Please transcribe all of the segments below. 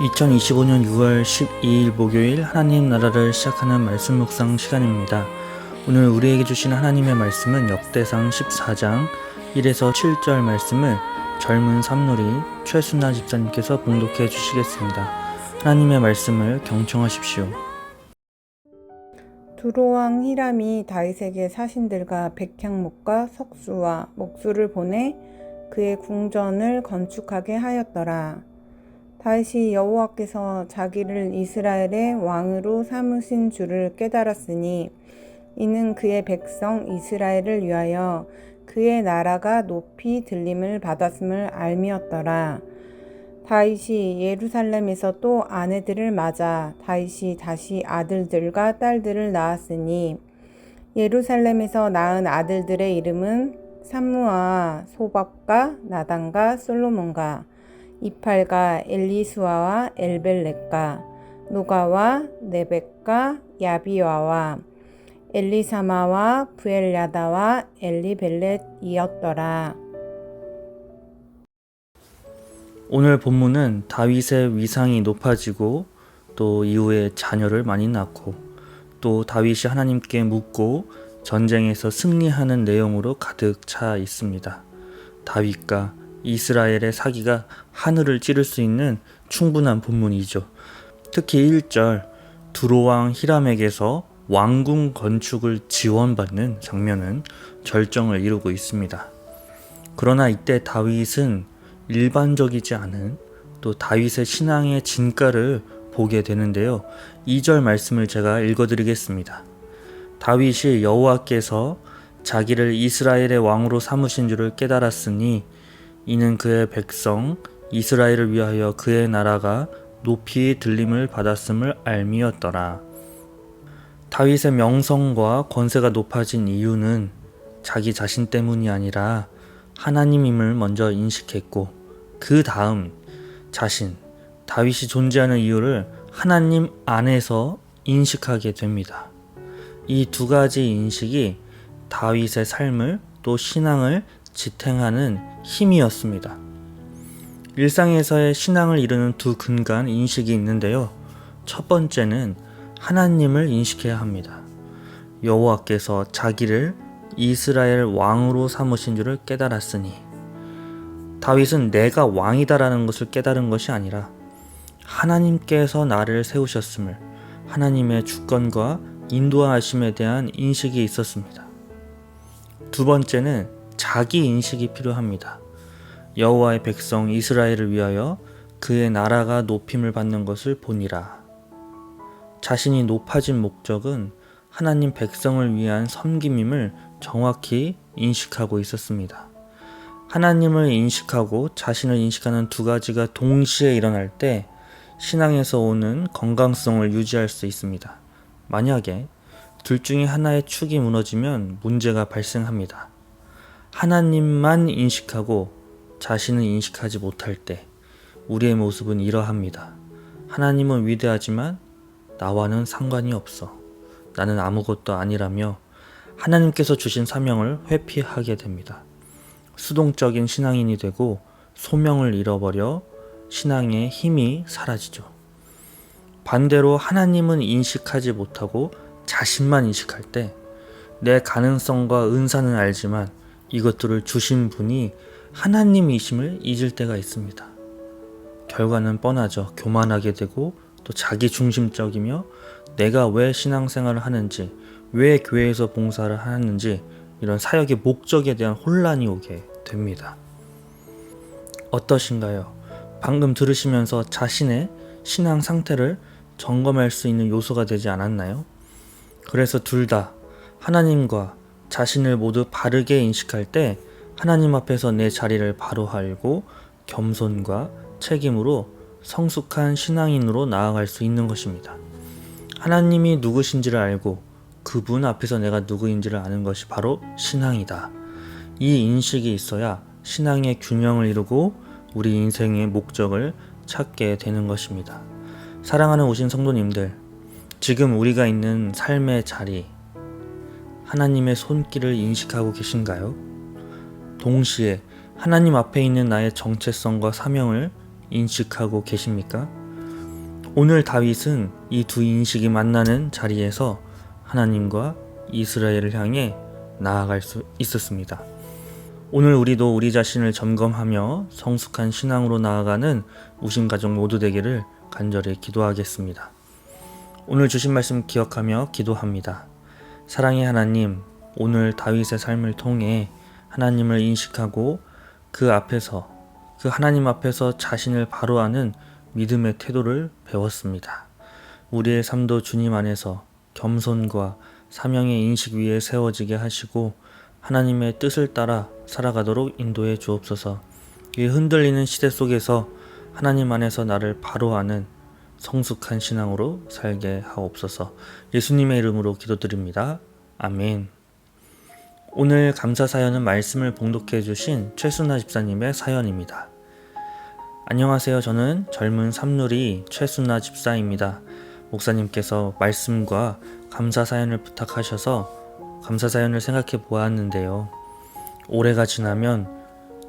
2025년 6월 12일 목요일 하나님 나라를 시작하는 말씀 묵상 시간입니다. 오늘 우리에게 주신 하나님의 말씀은 역대상 14장 1에서 7절 말씀을 젊은 삼놀이 최순나 집사님께서 봉독해 주시겠습니다. 하나님의 말씀을 경청하십시오. 두로왕 히람이 다윗에게 사신들과 백향목과 석수와 목수를 보내 그의 궁전을 건축하게 하였더라. 다윗이 여호와께서 자기를 이스라엘의 왕으로 삼으신 줄을 깨달았으니 이는 그의 백성 이스라엘을 위하여 그의 나라가 높이 들림을 받았음을 알미었더라. 다윗이 예루살렘에서 또 아내들을 맞아 다윗이 다시 아들들과 딸들을 낳았으니 예루살렘에서 낳은 아들들의 이름은 삼무아 소밥과 나단과 솔로몬과 이팔과 엘리수아와 엘벨렉과 노가와 네벡과 야비와와 엘리사마와 부엘야다와 엘리벨렛이었더라. 오늘 본문은 다윗의 위상이 높아지고 또 이후에 자녀를 많이 낳고 또 다윗이 하나님께 묻고 전쟁에서 승리하는 내용으로 가득 차 있습니다. 다윗과 이스라엘의 사기가 하늘을 찌를 수 있는 충분한 본문이죠. 특히 1절 두로왕 히람에게서 왕궁 건축을 지원받는 장면은 절정을 이루고 있습니다. 그러나 이때 다윗은 일반적이지 않은 또 다윗의 신앙의 진가를 보게 되는데요. 2절 말씀을 제가 읽어드리겠습니다. 다윗이 여호와께서 자기를 이스라엘의 왕으로 삼으신 줄을 깨달았으니 이는 그의 백성 이스라엘을 위하여 그의 나라가 높이 들림을 받았음을 알미였더라. 다윗의 명성과 권세가 높아진 이유는 자기 자신 때문이 아니라 하나님임을 먼저 인식했고 그 다음 자신 다윗이 존재하는 이유를 하나님 안에서 인식하게 됩니다. 이 두 가지 인식이 다윗의 삶을 또 신앙을 지탱하는 힘이었습니다. 일상에서의 신앙을 이루는 두 근간 인식이 있는데요. 첫 번째는 하나님을 인식해야 합니다. 여호와께서 자기를 이스라엘 왕으로 삼으신 줄을 깨달았으니 다윗은 내가 왕이다라는 것을 깨달은 것이 아니라 하나님께서 나를 세우셨음을 하나님의 주권과 인도하심에 대한 인식이 있었습니다. 두 번째는 자기 인식이 필요합니다. 여호와의 백성 이스라엘을 위하여 그의 나라가 높임을 받는 것을 보니라. 자신이 높아진 목적은 하나님 백성을 위한 섬김임을 정확히 인식하고 있었습니다. 하나님을 인식하고 자신을 인식하는 두 가지가 동시에 일어날 때 신앙에서 오는 건강성을 유지할 수 있습니다. 만약에 둘 중에 하나의 축이 무너지면 문제가 발생합니다. 하나님만 인식하고 자신을 인식하지 못할 때 우리의 모습은 이러합니다. 하나님은 위대하지만 나와는 상관이 없어. 나는 아무것도 아니라며 하나님께서 주신 사명을 회피하게 됩니다. 수동적인 신앙인이 되고 소명을 잃어버려 신앙의 힘이 사라지죠. 반대로 하나님은 인식하지 못하고 자신만 인식할 때 내 가능성과 은사는 알지만 이것들을 주신 분이 하나님이심을 잊을 때가 있습니다. 결과는 뻔하죠. 교만하게 되고 또 자기 중심적이며 내가 왜 신앙생활을 하는지, 왜 교회에서 봉사를 하는지 이런 사역의 목적에 대한 혼란이 오게 됩니다. 어떠신가요? 방금 들으시면서 자신의 신앙 상태를 점검할 수 있는 요소가 되지 않았나요? 그래서 둘 다 하나님과 자신을 모두 바르게 인식할 때 하나님 앞에서 내 자리를 바로 알고 겸손과 책임으로 성숙한 신앙인으로 나아갈 수 있는 것입니다. 하나님이 누구신지를 알고 그분 앞에서 내가 누구인지를 아는 것이 바로 신앙이다. 이 인식이 있어야 신앙의 균형을 이루고 우리 인생의 목적을 찾게 되는 것입니다. 사랑하는 오신 성도님들, 지금 우리가 있는 삶의 자리, 하나님의 손길을 인식하고 계신가요? 동시에 하나님 앞에 있는 나의 정체성과 사명을 인식하고 계십니까? 오늘 다윗은 이 두 인식이 만나는 자리에서 하나님과 이스라엘을 향해 나아갈 수 있었습니다. 오늘 우리도 우리 자신을 점검하며 성숙한 신앙으로 나아가는 우신 가족 모두 되기를 간절히 기도하겠습니다. 오늘 주신 말씀 기억하며 기도합니다. 사랑의 하나님, 오늘 다윗의 삶을 통해 하나님을 인식하고 그 앞에서 그 하나님 앞에서 자신을 바로 하는 믿음의 태도를 배웠습니다. 우리의 삶도 주님 안에서 겸손과 사명의 인식 위에 세워지게 하시고 하나님의 뜻을 따라 살아가도록 인도해 주옵소서. 이 흔들리는 시대 속에서 하나님 안에서 나를 바로 하는 성숙한 신앙으로 살게 하옵소서. 예수님의 이름으로 기도드립니다. 아멘. 오늘 감사 사연은 말씀을 봉독해 주신 최순아 집사님의 사연입니다. 안녕하세요. 저는 젊은 삼누리 최순아 집사입니다. 목사님께서 말씀과 감사 사연을 부탁하셔서 감사 사연을 생각해 보았는데요. 올해가 지나면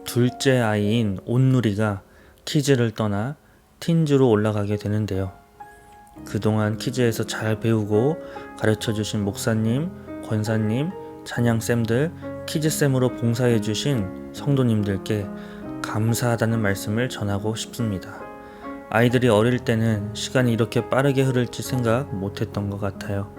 둘째 아이인 온누리가 키즈를 떠나 틴즈로 올라가게 되는데요. 그동안 키즈에서 잘 배우고 가르쳐 주신 목사님, 권사님, 찬양쌤들, 키즈쌤으로 봉사해 주신 성도님들께 감사하다는 말씀을 전하고 싶습니다. 아이들이 어릴 때는 시간이 이렇게 빠르게 흐를지 생각 못했던 것 같아요.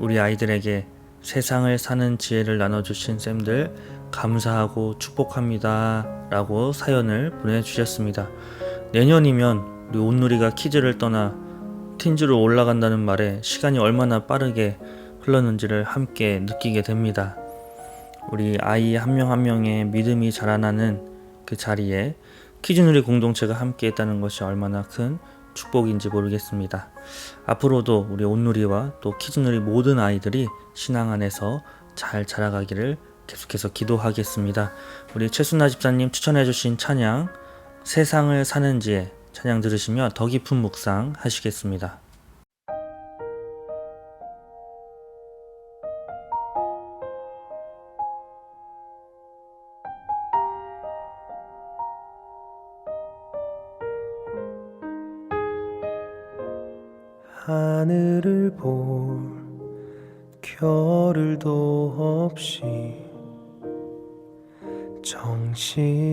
우리 아이들에게 세상을 사는 지혜를 나눠주신 쌤들 감사하고 축복합니다. 라고 사연을 보내주셨습니다. 내년이면 우리 온누리가 키즈를 떠나 틴즈로 올라간다는 말에 시간이 얼마나 빠르게 흘렀는지를 함께 느끼게 됩니다. 우리 아이 한 명 한 명의 믿음이 자라나는 그 자리에 키즈누리 공동체가 함께 했다는 것이 얼마나 큰 축복인지 모르겠습니다. 앞으로도 우리 온누리와 또 키즈누리 모든 아이들이 신앙 안에서 잘 자라가기를 계속해서 기도하겠습니다. 우리 최순나 집사님 추천해주신 찬양 세상을 사는지에 찬양 들으시며 더 깊은 묵상 하시겠습니다. 하늘을 볼 겨를도 없이 정신없이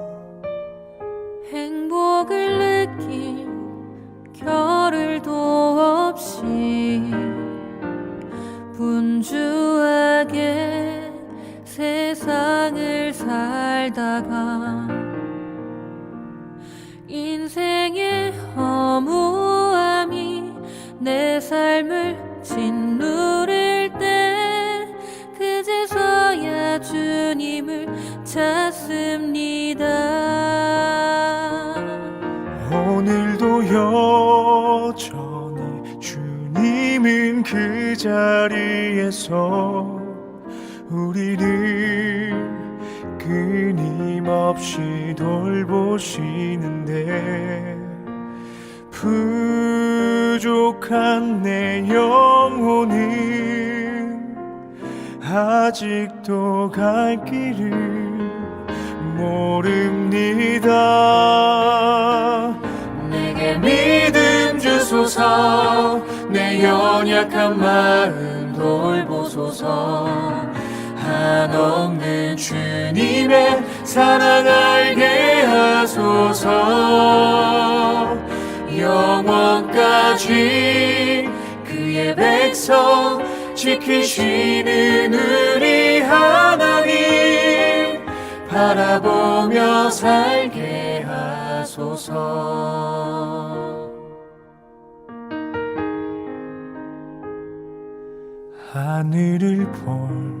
살다가 인생의 허무함이 내 삶을 짓누를 때 그제서야 주님을 찾습니다. 오늘도 여전히 주님은 그 자리에서 우리를 끊임없이 돌보시는데 부족한 내 영혼은 아직도 갈 길을 모릅니다. 내게 믿음 주소서 내 연약한 마음 돌보소서 한없는 주님의 사랑 알게 하소서. 영원까지 그의 백성 지키시는 우리 하나님 바라보며 살게 하소서. 하늘을 볼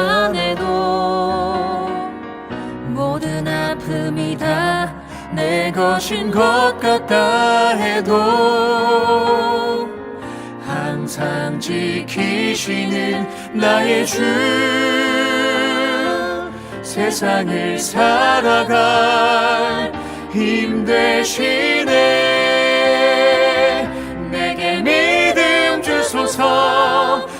순간에도 모든 아픔이 다 내 것인 것 같다 해도 항상 지키시는 나의 주 세상을 살아갈 힘 되시네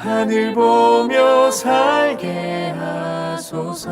하늘 보며 살게 하소서.